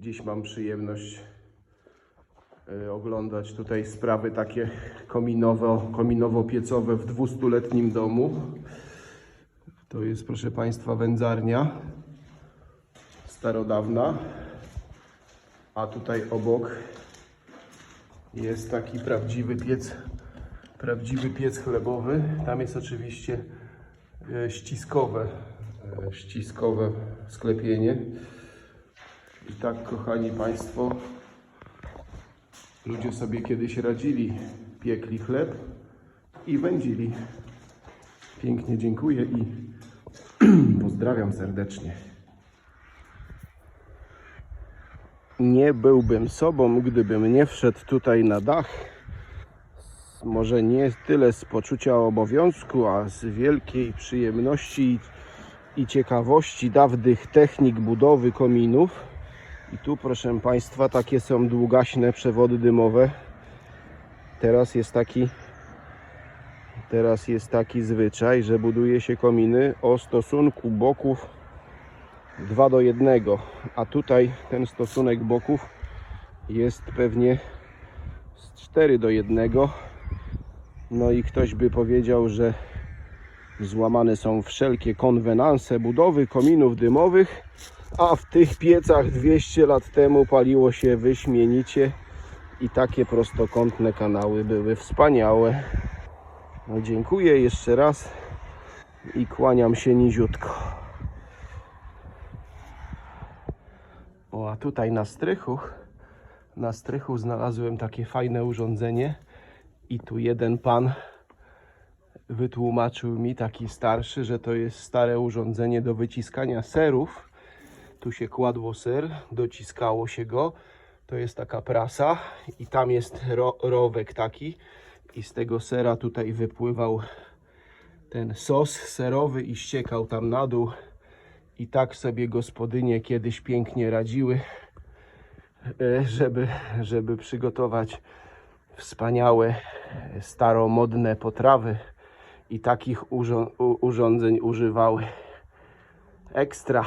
Dziś mam przyjemność e, oglądać tutaj sprawy takie kominowo, kominowo-piecowe w 200-letnim domu. To jest, proszę Państwa, wędzarnia starodawna, a tutaj obok jest taki prawdziwy piec, prawdziwy piec chlebowy. Tam jest oczywiście e, ściskowe, e, ściskowe sklepienie. I tak, kochani Państwo, ludzie sobie kiedyś radzili, piekli chleb i wędzili. Pięknie dziękuję i pozdrawiam serdecznie. Nie byłbym sobą, gdybym nie wszedł tutaj na dach. Może nie tyle z poczucia obowiązku, a z wielkiej przyjemności i ciekawości dawnych technik budowy kominów. I tu, proszę Państwa, takie są długaśne przewody dymowe. Teraz jest taki teraz jest taki zwyczaj, że buduje się kominy o stosunku boków 2 do 1, a tutaj ten stosunek boków jest pewnie z 4 do 1. No i ktoś by powiedział, że złamane są wszelkie konwenanse budowy kominów dymowych, a w tych piecach 200 lat temu paliło się wyśmienicie i takie prostokątne kanały były wspaniałe. No dziękuję jeszcze raz i kłaniam się niziutko. O, a tutaj na strychu, na strychu znalazłem takie fajne urządzenie i tu jeden pan wytłumaczył mi, taki starszy, że to jest stare urządzenie do wyciskania serów. Tu się kładło ser, dociskało się go. To jest taka prasa i tam jest ro, rowek taki i z tego sera tutaj wypływał ten sos serowy i ściekał tam na dół. I tak sobie gospodynie kiedyś pięknie radziły, e, żeby, żeby przygotować wspaniałe, staromodne potrawy. I takich urządzeń używały. Ekstra.